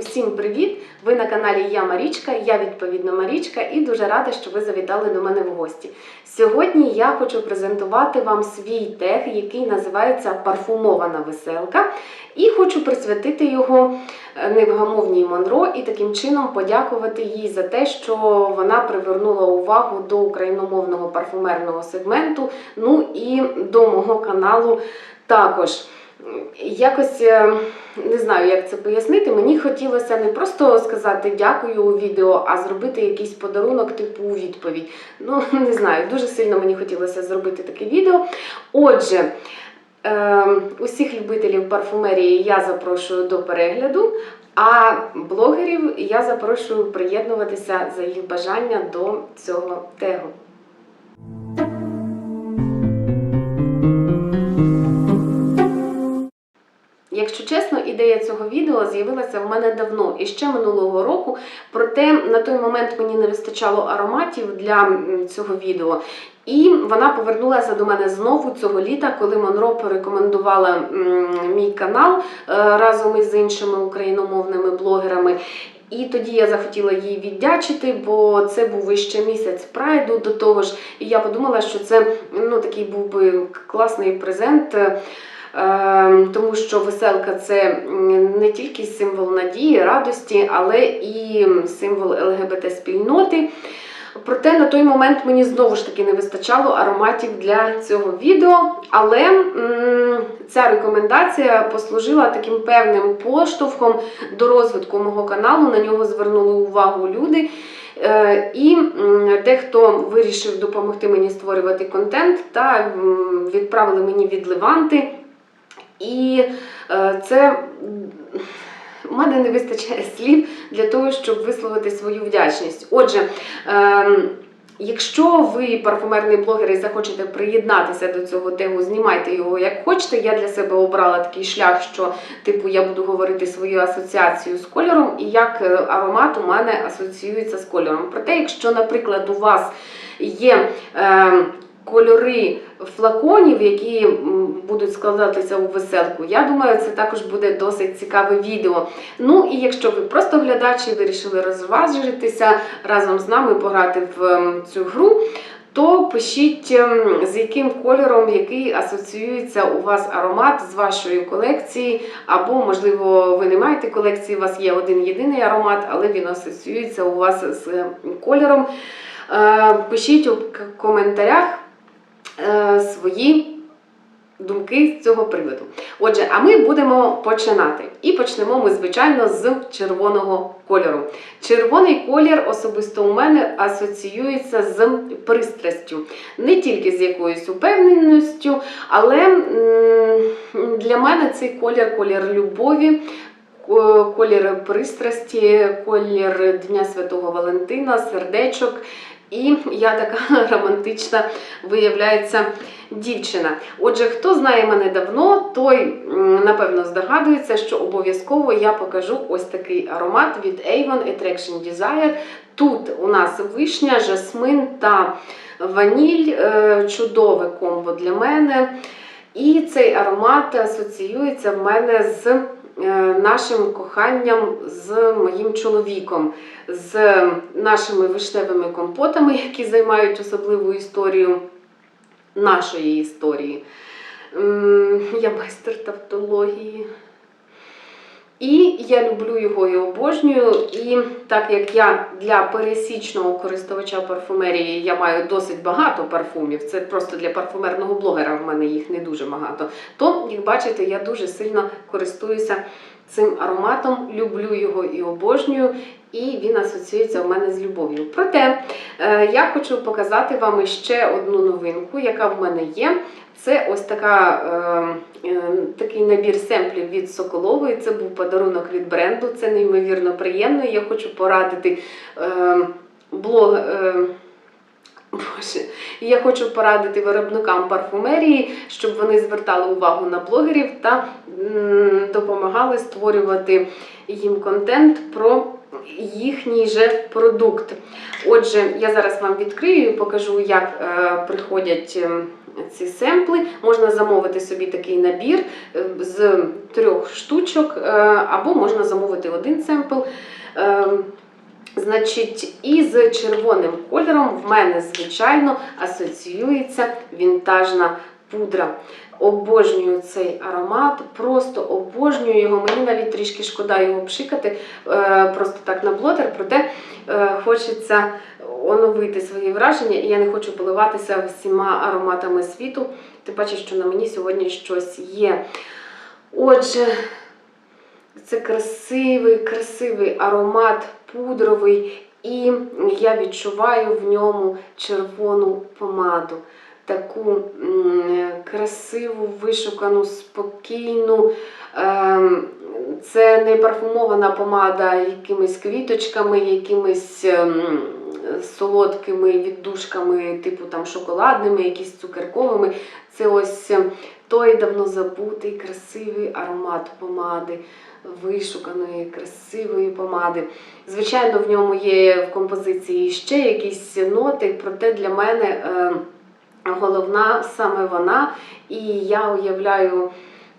Усім привіт! Ви на каналі Я Марічка, я відповідно Марічка, і дуже рада, що ви завітали до мене в гості. Сьогодні я хочу презентувати вам свій тег, який називається Парфумована веселка, і хочу присвятити його е, невгамовній Монро і таким чином подякувати їй за те, що вона привернула увагу до україномовного парфумерного сегменту, ну і до мого каналу також. Якось е, не знаю, як це пояснити. Мені хотілося не просто сказати дякую у відео, а зробити якийсь подарунок типу у відповідь. Ну, не знаю, дуже сильно мені хотілося зробити таке відео. Отже, е, усіх любителів парфумерії я запрошую до перегляду, а блогерів я запрошую приєднуватися за їх бажання до цього тегу. Якщо чесно, ідея цього відео з'явилася в мене давно і ще минулого року. Проте на той момент мені не вистачало ароматів для цього відео. І вона повернулася до мене знову цього літа, коли Монро порекомендувала мій канал е, разом із іншими україномовними блогерами. І тоді я захотіла їй віддячити, бо це був іще місяць прайду до того ж. І я подумала, що це ну, такий був би класний презент. Е, Е, Тому що веселка це не тільки символ надії, радості, але і символ ЛГБТ-спільноти. Проте на той момент мені знову ж таки не вистачало ароматів для цього відео. Але ця рекомендація послужила таким певним поштовхом до розвитку мого каналу. На нього звернули увагу люди. Е, І дехто вирішив допомогти мені створювати контент та відправили мені відливанти. І е, це у мене не вистачає слів для того, щоб висловити свою вдячність. Отже, ем, якщо ви парфумерний блогер і захочете приєднатися до цього тегу, знімайте його як хочете. Я для себе обрала такий шлях, що типу я буду говорити свою асоціацію з кольором, і як е, аромат у мене асоціюється з кольором. Проте, якщо, наприклад, у вас є. Е, Кольори флаконів, які будуть складатися у веселку. Я думаю, це також буде досить цікаве відео. Ну і якщо ви просто глядачі вирішили розважитися разом з нами пограти в цю гру, то пишіть, з яким кольором, який асоціюється у вас аромат з вашої колекції, або, можливо, ви не маєте колекції, у вас є один єдиний аромат, але він асоціюється у вас з кольором. Е, Пишіть у коментарях е, свої думки з цього приводу. Отже, а ми будемо починати. І почнемо ми, звичайно, з червоного кольору. Червоний колір особисто у мене асоціюється з пристрастю, не тільки з якоюсь упевненістю, але для мене цей колір колір любові. ко- Колір пристрасті, колір Дня Святого Валентина, сердечок. І я така романтична, виявляється, дівчина. Отже, хто знає мене давно, той напевно здогадується, що обов'язково я покажу ось такий аромат від Avon Attraction Desire. Тут у нас вишня, жасмин та ваніль. Е, Чудове комбо для мене. І цей аромат асоціюється в мене з нашим коханням з моїм чоловіком, з нашими вишневими компотами, які займають особливу історію нашої історії. Я майстер тавтології. І я люблю його і обожнюю. І так як я для пересічного користувача парфумерії я маю досить багато парфумів, це просто для парфумерного блогера в мене їх не дуже багато. То, як бачите, я дуже сильно користуюся цим ароматом, люблю його і обожнюю, і він асоціюється в мене з любов'ю. Проте е, я хочу показати вам ще одну новинку, яка в мене є. Це ось така, е, е, такий набір семплів від Соколової. Це був подарунок від бренду. Це неймовірно приємно. Я хочу порадити блог. Боже, я хочу порадити виробникам парфумерії, щоб вони звертали увагу на блогерів та допомагали створювати їм контент про їхній же продукт. Отже, я зараз вам відкрию і покажу, як е, приходять е, ці семпли. Можна замовити собі такий набір е, з трьох штучок, е, або можна замовити один семпл. Значить, із червоним кольором в мене, звичайно, асоціюється вінтажна пудра. Обожнюю цей аромат, просто обожнюю його. Мені навіть трішки шкода його пшикати, е, просто так на блотер, проте е, хочеться оновити свої враження, і я не хочу поливатися всіма ароматами світу. Ти бачиш, що на мені сьогодні щось є. Отже, це красивий, красивий аромат пудровий, і я відчуваю в ньому червону помаду. Таку красиву, вишукану, спокійну. Ем, Це не парфумована помада якимись квіточками, якимись ем, солодкими віддушками, типу там шоколадними, якісь цукерковими. Це ось ем, той давно забутий красивий аромат помади, вишуканої, красивої помади. Звичайно, в ньому є в композиції ще якісь ноти, проте для мене е, головна саме вона. І я уявляю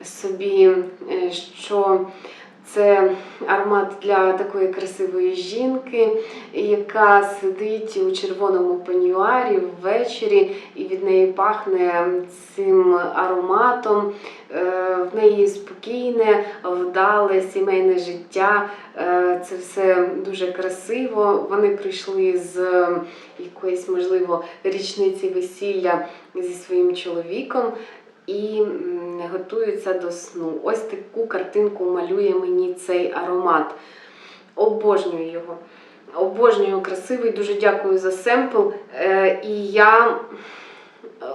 собі, е, що це аромат для такої красивої жінки, яка сидить у червоному пенюарі ввечері, і від неї пахне цим ароматом. Е, В неї спокійне, вдале сімейне життя. Е, Це все дуже красиво. Вони прийшли з якоїсь, можливо, річниці весілля зі своїм чоловіком і готуються до сну. Ось таку картинку малює мені цей аромат. Обожнюю його. Обожнюю красивий, дуже дякую за семпл. Е, і я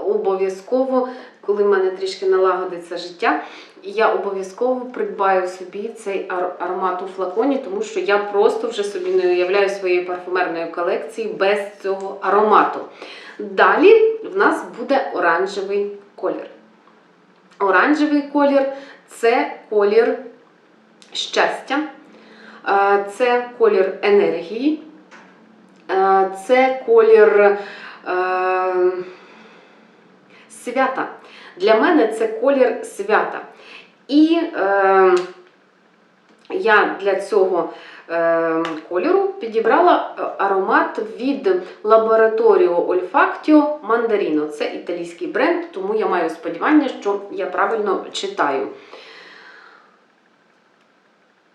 обов'язково, коли в мене трішки налагодиться життя, я обов'язково придбаю собі цей аромат у флаконі, тому що я просто вже собі не уявляю своєї парфумерної колекції без цього аромату. Далі в нас буде оранжевий колір. Оранжевий колір це колір щастя, е, це колір енергії, е, це колір е, свята. Для мене це колір свята. І я для цього кольору підібрала е, аромат від Laboratorio Olfactio Mandarino. Це італійський бренд, тому я маю сподівання, що я правильно читаю.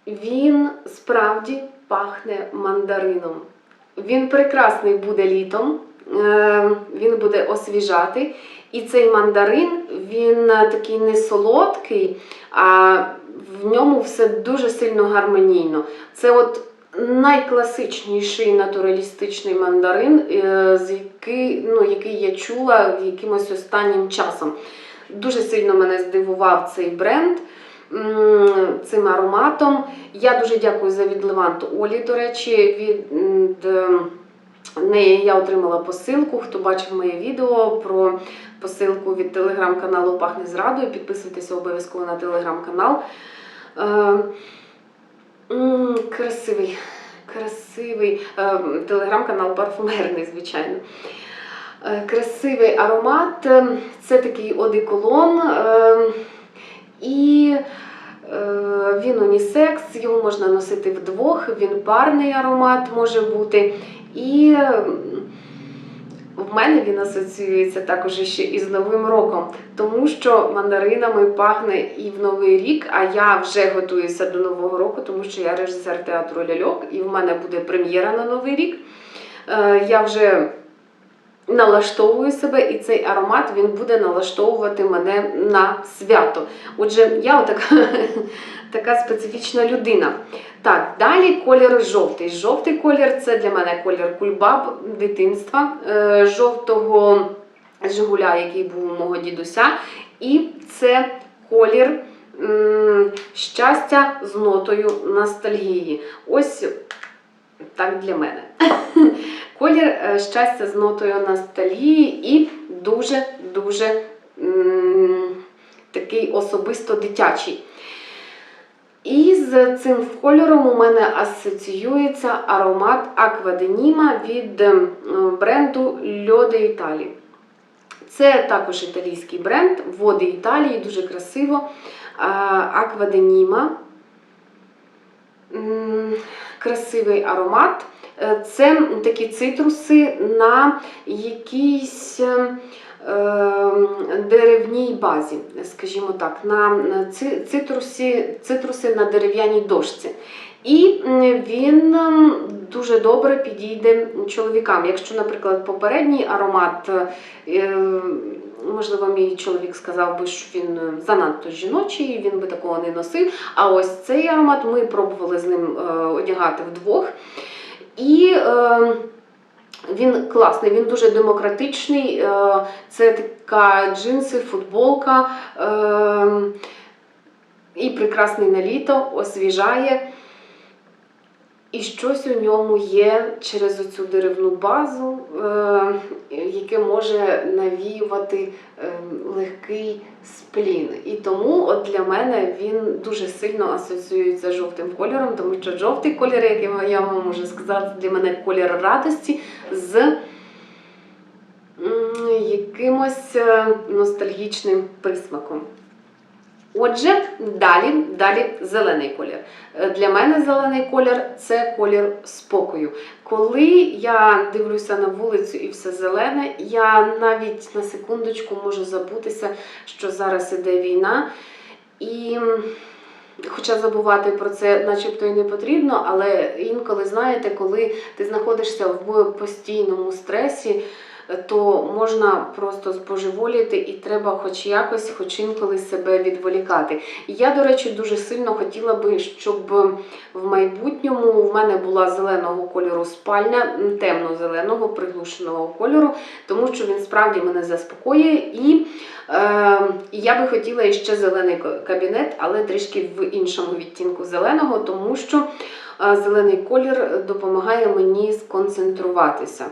Він справді пахне мандарином. Він прекрасний буде літом, е, він буде освіжати. І цей мандарин, він е, такий не солодкий, а в ньому все дуже сильно гармонійно. Це от найкласичніший натуралістичний мандарин, е, з який, ну, який я чула якимось останнім часом. Дуже сильно мене здивував цей бренд цим ароматом. Я дуже дякую за від Леванту Олі, до речі, від м, неї я отримала посилку. Хто бачив моє відео про посилку від телеграм-каналу Пахне зрадою, підписуйтеся обов'язково на телеграм-канал. Е, красивий, красивий е, телеграм-канал парфумерний, звичайно. Е, Красивий аромат, це такий одеколон. І він унісекс, його можна носити вдвох, він парний аромат може бути. І в мене він асоціюється також ще із Новим роком, тому що мандаринами пахне і в Новий рік, а я вже готуюся до Нового року, тому що я режисер театру ляльок, і в мене буде прем'єра на Новий рік. Е, Я вже налаштовую себе, і цей аромат він буде налаштовувати мене на свято. Отже, я отака така специфічна людина. Так, далі колір жовтий. Жовтий колір це для мене колір кульбаб дитинства, е, жовтого Жигуля, який був у мого дідуся. І це колір щастя з нотою ностальгії. Ось так для мене. Колір е, щастя з нотою ностальгії і дуже-дуже такий особисто дитячий. І з цим кольором у мене асоціюється аромат Акваденіма від ем, бренду Льоде Італії. Це також італійський бренд, води Італії, дуже красиво. Акваденіма. Красивий аромат. Е, Це такі цитруси на якійсь е, деревній базі, скажімо так, на ци- цитрусі, цитруси на дерев'яній дошці. І він дуже добре підійде чоловікам. Якщо, наприклад, попередній аромат, е, можливо, мій чоловік сказав би, що він занадто жіночий, він би такого не носив. А ось цей аромат ми пробували з ним е, одягати вдвох. І е, він класний, він дуже демократичний. Е, це така джинси, футболка. Е, і прекрасний на літо, освіжає. І щось у ньому є через оцю деревну базу, е, яке може навіювати е, легкий сплін. І тому от для мене він дуже сильно асоціюється з жовтим кольором, тому що жовтий колір, як я- вам можу сказати, для мене колір радості з якимось е, ностальгічним присмаком. Отже, далі, далі зелений колір. Е, Для мене зелений колір це колір спокою. Коли я дивлюся на вулицю і все зелене, я навіть на секундочку можу забутися, що зараз іде війна. І хоча забувати про це начебто і не потрібно, але інколи, знаєте, коли ти знаходишся в постійному стресі, то можна просто збожеволіти і треба хоч якось, хоч інколи себе відволікати. Я, до речі, дуже сильно хотіла би, щоб в майбутньому в мене була зеленого кольору спальня, темно-зеленого, приглушеного кольору, тому що він справді мене заспокоює. І е, я би хотіла іще зелений кабінет, але трішки в іншому відтінку зеленого, тому що е, зелений колір допомагає мені сконцентруватися.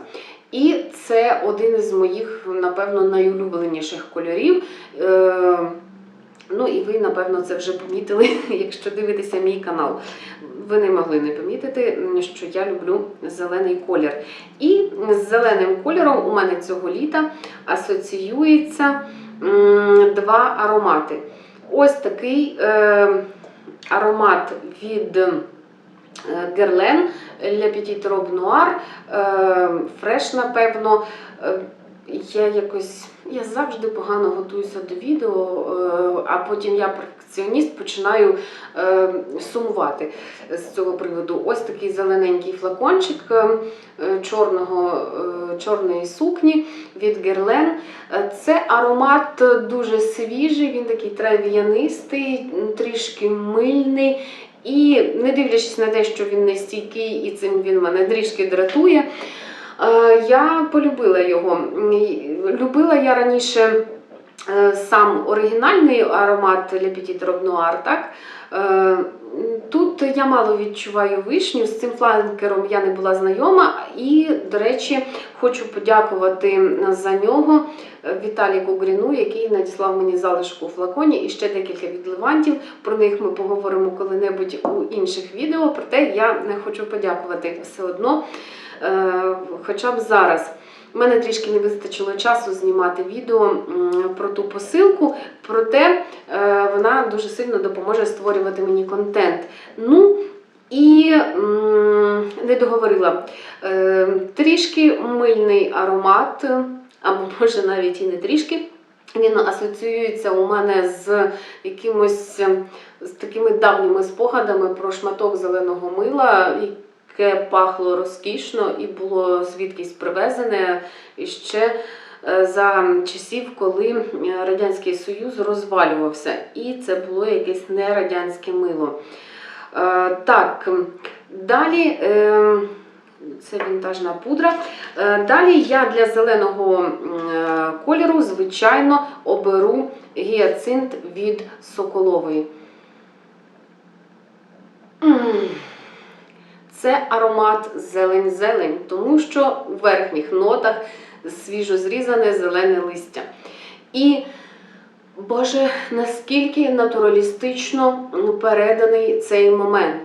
І це один із моїх, напевно, найулюбленіших кольорів. Е, ну і ви, напевно, це вже помітили, якщо дивитеся мій канал. Ви не могли не помітити, що я люблю зелений колір. І з зеленим кольором у мене цього літа асоціюється два аромати. Ось такий е, аромат від е, Petit Robe Noir, е, фреш, напевно. Е, Я якось я завжди погано готуюся до відео, е, а потім я перфекціоніст починаю сумувати з цього приводу. Ось такий зелененький флакончик чорного, чорної сукні від. Е, Це аромат дуже свіжий, він такий трав'янистий, трішки мильний. І не дивлячись на те, що він не стійкий і цим він мене трішки дратує, е, я полюбила його. Любила я раніше сам оригінальний аромат Le Petit так? Е, Тут я мало відчуваю вишню, з цим фланкером я не була знайома, і, до речі, хочу подякувати за нього Віталіку Гріну, який надіслав мені залишку у флаконі і ще декілька відливантів. Про них ми поговоримо коли-небудь у інших відео. Проте я не хочу подякувати все одно, е, хоча б зараз. У мене трішки не вистачило часу знімати відео про ту посилку, проте е, вона дуже сильно допоможе створювати мені контент. Ну і не договорила. Е, трішки мильний аромат, або може навіть і не трішки. Він асоціюється у мене з якимось з такими давніми спогадами про шматок зеленого мила, яке пахло розкішно і було звідкись привезене і ще е, за часів, коли е, Радянський Союз розвалювався. І це було якесь не радянське мило. Е, Так, далі. Це вінтажна пудра. Далі я для зеленого кольору, звичайно, оберу гіацинт від Соколової. Це аромат зелень-зелень, тому що у верхніх нотах свіжо зрізане зелене листя. І Боже, наскільки натуралістично переданий цей момент.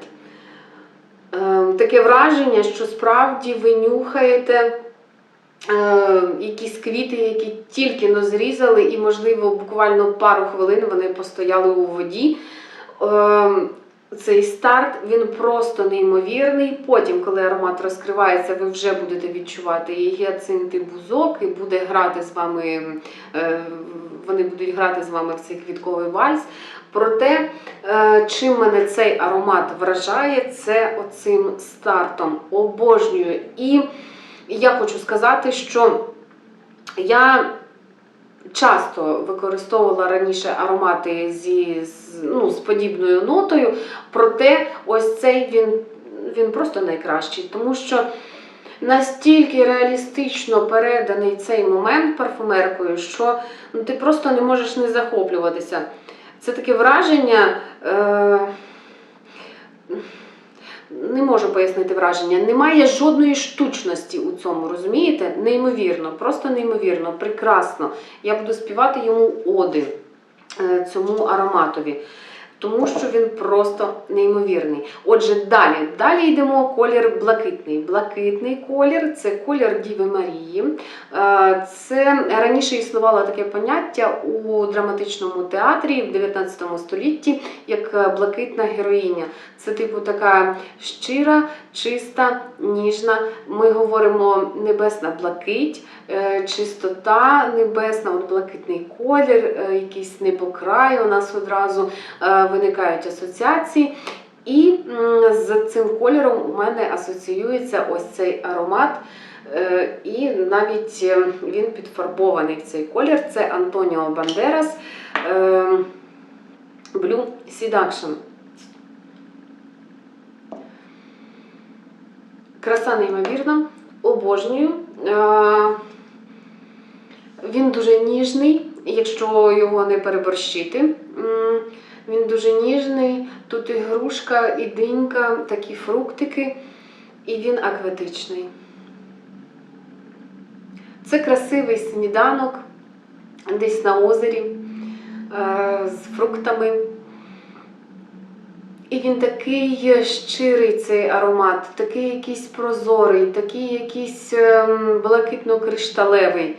Е, Таке враження, що справді ви нюхаєте е, якісь квіти, які тільки но зрізали, і, можливо, буквально пару хвилин вони постояли у воді. Цей старт він просто неймовірний. Потім, коли аромат розкривається, ви вже будете відчувати і гіацинт, і бузок, і буде грати з вами, е, вони будуть грати з вами в цей квітковий вальс. Проте, е, чим мене цей аромат вражає, це оцим стартом. Обожнюю. І я хочу сказати, що я часто використовувала раніше аромати зі, з, ну, з подібною нотою, проте ось цей він, він просто найкращий, тому що настільки реалістично переданий цей момент парфумеркою, що ну, ти просто не можеш не захоплюватися. Це таке враження. Е- не можу пояснити враження. Немає жодної штучності у цьому, розумієте? Неймовірно, просто неймовірно, прекрасно. Я буду співати йому оди е, цьому ароматові. Тому що він просто неймовірний. Отже, далі. Далі йдемо колір блакитний. Блакитний колір це колір Діви Марії. Е, Це раніше існувало таке поняття у драматичному театрі в 19 столітті як блакитна героїня. Це типу така щира, чиста, ніжна. Ми говоримо небесна блакить, е, чистота небесна, от блакитний колір, е, якийсь небокрай у нас одразу виникають асоціації. І з цим кольором у мене асоціюється ось цей аромат. Е, І навіть е, він підфарбований в цей колір. Це Антоніо Бандерас е, Blue Seduction. Краса неймовірна, обожнюю. Він дуже ніжний, якщо його не переборщити. Він дуже ніжний. Тут і грушка, і динька, такі фруктики, і він акватичний. Це красивий сніданок десь на озері е, з фруктами. І він такий щирий цей аромат, такий якийсь прозорий, такий якийсь ем, блакитно-кришталевий.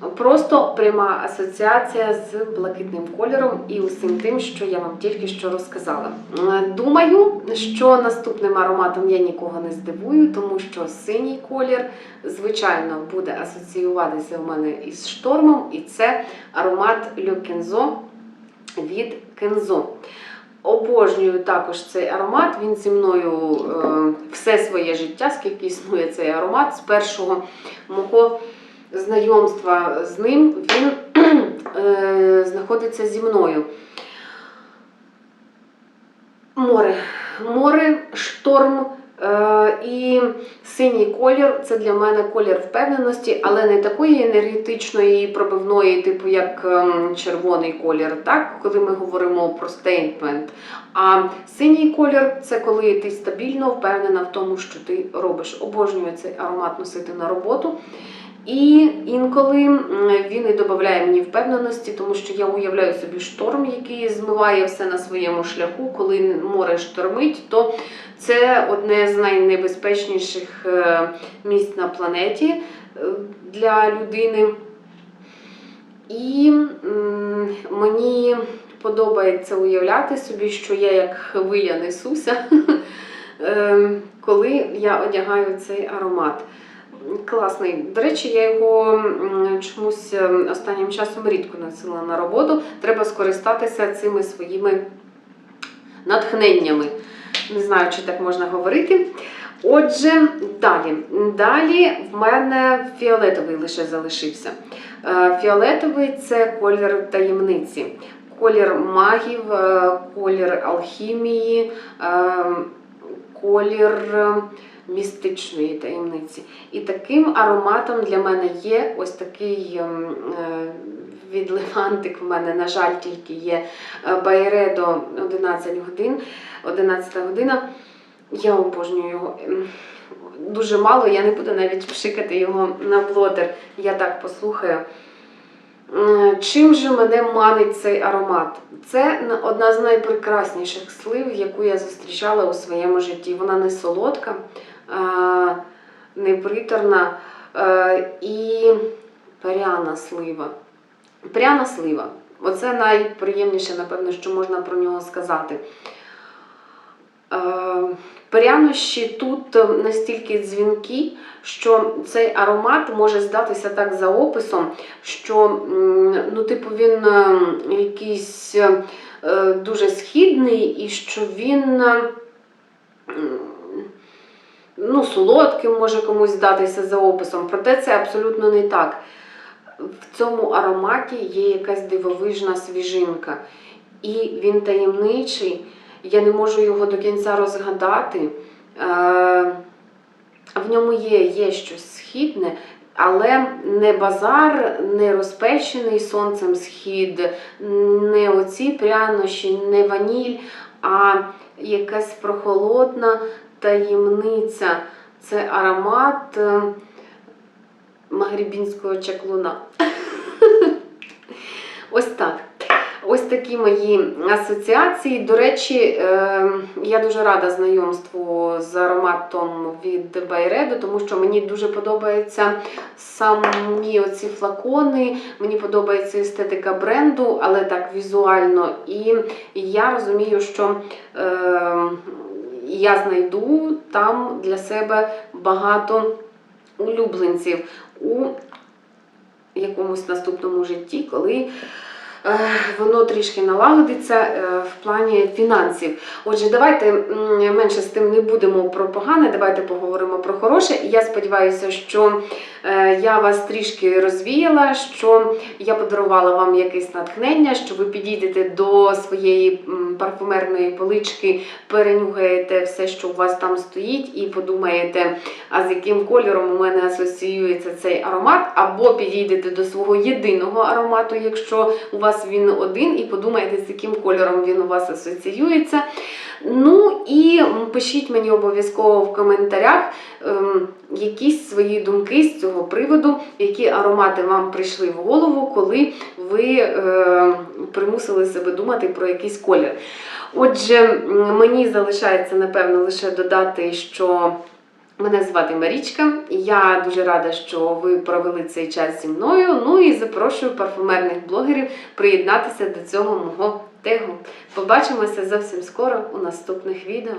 Просто пряма асоціація з блакитним кольором і усім тим, що я вам тільки що розказала. Е, Думаю, що наступним ароматом я нікого не здивую, тому що синій колір, звичайно, буде асоціюватися в мене із штормом, і це аромат Kenzo від Kenzo. Обожнюю також цей аромат. Він зі мною е, все своє життя, скільки існує цей аромат. З першого мого знайомства з ним він е, знаходиться зі мною. Море. Море, шторм і синій колір це для мене колір впевненості, але не такої енергетичної пробивної, типу як ем, червоний колір, так? коли ми говоримо про стейтмент. А синій колір це коли ти стабільно впевнена в тому, що ти робиш. Обожнюю цей аромат носити на роботу. І інколи він і додає мені впевненості, тому що я уявляю собі шторм, який змиває все на своєму шляху. Коли море штормить, то це одне з найнебезпечніших е, місць на планеті е, для людини. І мені подобається уявляти собі, що я як хвиля несуся, е, коли я одягаю цей аромат. Класний. До речі, я його чомусь останнім часом рідко носила на роботу. Треба скористатися цими своїми натхненнями. Не знаю, чи так можна говорити. Отже, далі. Далі в мене фіолетовий лише залишився. Е, Фіолетовий це колір таємниці, колір магів, е, колір алхімії, е, колір містичної таємниці. І таким ароматом для мене є ось такий е, відливантик в мене, на жаль, тільки є е, Байредо 11 годин, 11 година. Я обожнюю його. Дуже мало, я не буду навіть пшикати його на блотер. Я так послухаю. Чим же мене манить цей аромат? Це одна з найпрекрасніших слив, яку я зустрічала у своєму житті. Вона не солодка, не приторна е, і пряна слива. Пряна слива. Оце найприємніше, напевно, що можна про нього сказати. Е, Прянощі тут настільки дзвінкі, що цей аромат може здатися так за описом, що ну, типу, він е, якийсь е, дуже східний і що він е, ну, солодким може комусь здатися за описом. Проте це абсолютно не так. В цьому ароматі є якась дивовижна свіжинка. І він таємничий. Я не можу його до кінця розгадати. Е, В ньому є, є щось східне, але не базар, не розпечений сонцем схід, не оці прянощі, не ваніль, а якась прохолодна таємниця. Це аромат е, магрібінського чаклуна. Ось так. Ось такі мої асоціації. До речі, е, я дуже рада знайомству з ароматом від Байреду, тому що мені дуже подобаються самі оці флакони, мені подобається естетика бренду, але так візуально. І я розумію, що е, я знайду там для себе багато улюбленців у якомусь наступному житті, коли воно трішки налагодиться е, в плані фінансів. Отже, давайте менше з тим не будемо про погане, давайте поговоримо про хороше. Я сподіваюся, що е, я вас трішки розвіяла, що я подарувала вам якесь натхнення, що ви підійдете до своєї парфумерної полички, перенюхаєте все, що у вас там стоїть, і подумаєте, а з яким кольором у мене асоціюється цей аромат, або підійдете до свого єдиного аромату, якщо у вас він один, і подумаєте, з яким кольором він у вас асоціюється. Ну і пишіть мені обов'язково в коментарях ем, якісь свої думки з цього приводу, які аромати вам прийшли в голову, коли ви е, примусили себе думати про якийсь колір. Отже, мені залишається напевно лише додати, що мене звати Марічка. Я дуже рада, що ви провели цей час зі мною. Ну і запрошую парфумерних блогерів приєднатися до цього мого тегу. Побачимося зовсім скоро у наступних відео.